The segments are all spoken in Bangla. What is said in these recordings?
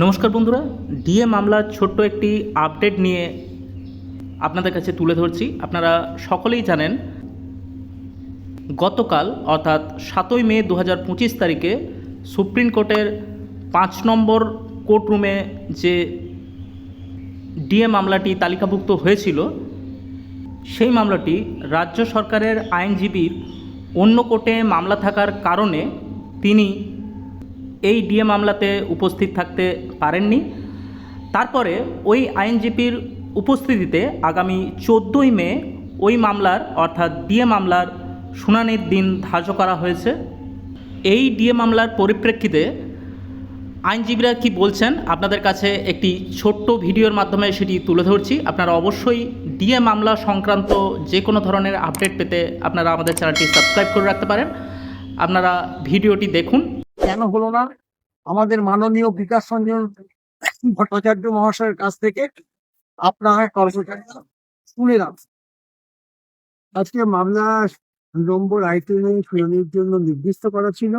নমস্কার বন্ধুরা, ডিএ মামলার ছোট্ট একটি আপডেট নিয়ে আপনাদের কাছে তুলে ধরছি। আপনারা সকলেই জানেন, গতকাল অর্থাৎ সাতই মে দু হাজার পঁচিশ তারিখে সুপ্রিম কোর্টের পাঁচ নম্বর কোর্টরুমে যে ডিএ মামলাটি তালিকাভুক্ত হয়েছিল, সেই মামলাটি রাজ্য সরকারের আইনজীবীর অন্য কোর্টে মামলা থাকার কারণে তিনি এই ডিএ মামলাতে উপস্থিত থাকতে পারেননি। তারপরে ওই আইনজীবীর উপস্থিতিতে আগামী চোদ্দোই মে ওই মামলার, অর্থাৎ ডিএ মামলার শুনানির দিন ধার্য করা হয়েছে। এই ডিএ মামলার পরিপ্রেক্ষিতে আইনজীবীরা কি বলছেন, আপনাদের কাছে একটি ছোট্ট ভিডিওর মাধ্যমে সেটি তুলে ধরছি। আপনারা অবশ্যই ডিএ মামলা সংক্রান্ত যে কোনো ধরনের আপডেট পেতে আপনারা আমাদের চ্যানেলটি সাবস্ক্রাইব করে রাখতে পারেন। আপনারা ভিডিওটি দেখুন। কেন হলো না? আমাদের মাননীয় বিকাশ রঞ্জন ভট্টাচার্য মহাশয়ের কাছ থেকে আপনার কর্মচারী শুনেলাম আজকে মামলা নম্বর আইটেমে শুনানির জন্য নির্দিষ্ট করা ছিল,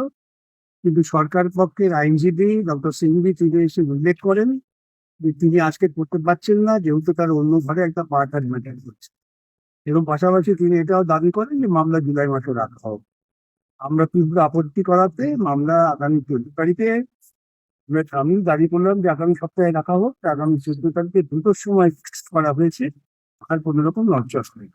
কিন্তু সরকার পক্ষের আইনজীবী ডক্টর সিংভি তিনি এসে উল্লেখ করেন যে তিনি আজকে করতে পারছেন না, যেহেতু তার অন্য ঘরে একটা পার্ট ম্যাটার করছে। এবং পাশাপাশি তিনি এটাও দাবি করেন যে মামলা জুলাই মাসে রাখা হোক। আমরা তীব্র আপত্তি করাতে মামলা আগামী চোদ্দ তারিখে আমি দাবি করলাম যে আগামী সপ্তাহে রাখা হোক, আগামী চোদ্দ তারিখে দুটোর সময় ফিক্সড করা হয়েছে, আর কোনো রকম লঞ্চ নেই